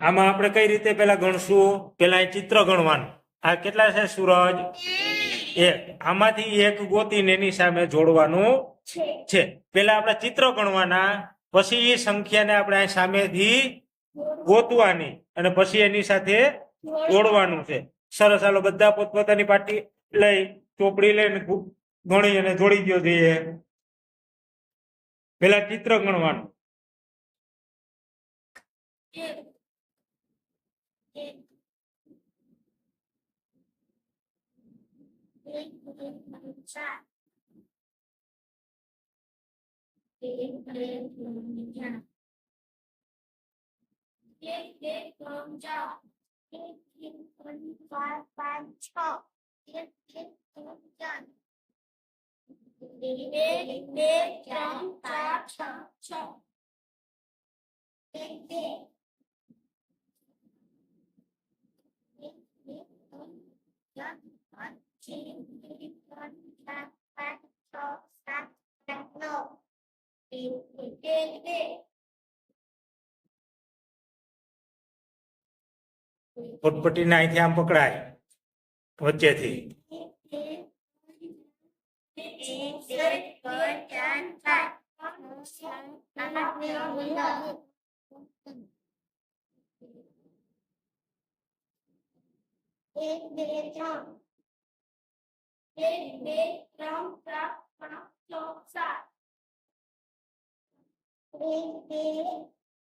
આમાં આપણે કઈ રીતે પેલા ગણશું? પેલા ચિત્ર ગણવાનું. આ કેટલા છે? સૂરજ. એક. આમાંથી એક ગોતીને એની સામે જોડવાનું છે. પેલા આપણે ચિત્ર ગણવાના પછી એ સંખ્યાને આપણે અહીં સામેથી ગોતવાની અને પછી એની સાથે જોડવાનું છે. સરસ. ચાલો બધા પોતપોતાની પાટી લઈ ચોપડી લઈને ગણી અને જોડી દો જોઈએ. પેલા ચિત્ર ગણવાનું. Kết kết con cho Kết kết con phá phán cho Kết kết con chân Kết kết con phá phán cho Kết kết Kết kết con chân પોટપટીને અહીંથી આમ પકડાય. વચ્ચેથી. એક, બે, ત્રણ એક, બે, ત્રણ, ચાર, પાંચ, છ, સાત. એક, બે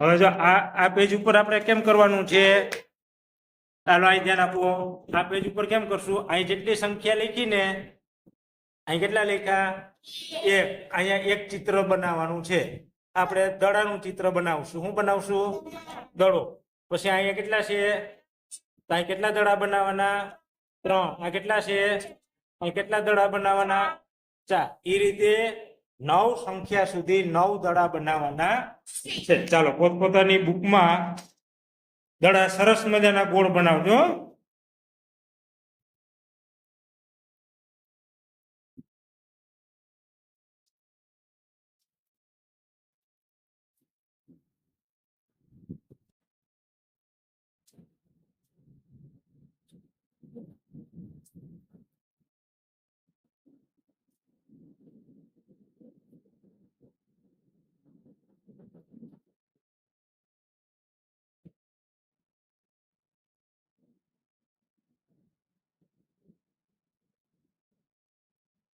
હવે જો આ આ પેજ ઉપર આપણે કેમ કરવાનું છે? ચાલો અહીં ધ્યાન આપો. આ પેજ ઉપર કેમ કરશું? અહીં જેટલી સંખ્યા લખીને અહીં કેટલા લેખા એક. અહીંયા એક ચિત્ર બનાવવાનું છે. આપણે દડાનું ચિત્ર બનાવશું. શું બનાવશું? દડો. પછી અહીંયા કેટલા છે? અહીં કેટલા દડા બનાવવાના? ત્રણ. આ કેટલા છે? અહીં કેટલા દડા બનાવવાના? ચાર. એ રીતે નવ સંખ્યા સુધી નવ દડા બનાવવાના છે. ચાલો પોતપોતાની બુકમાં દડા સરસ મજાના ગોળ બનાવજો.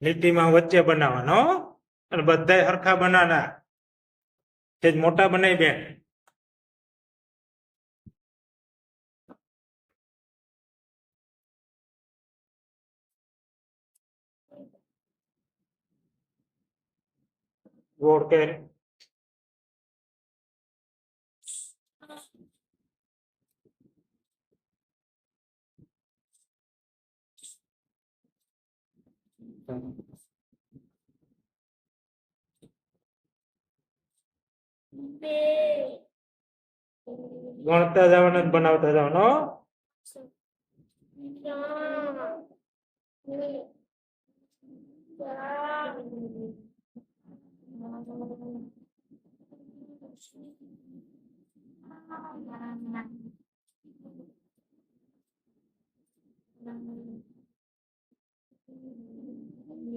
લીટીમાં વચ્ચે બનાવવાનો અને બધાય સરખા બનાના તે મોટા બનાવી બેન. ગોળ કે ગણતા જવાનો બનાવતા જવાનો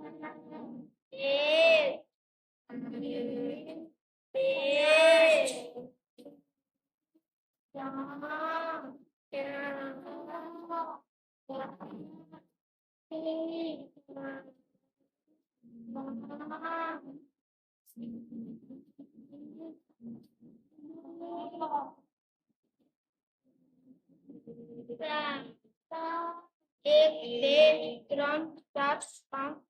ત્રણ ચાર પાંચ છ સાત એક બે ત્રણ ચાર પાંચ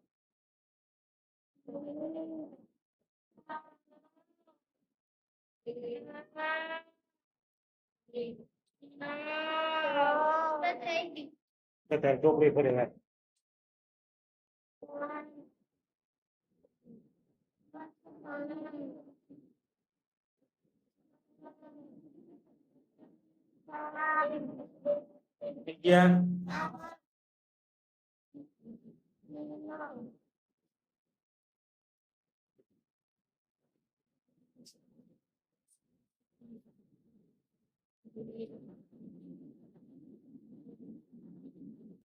Betul, cukup ibu dengar. Demikian.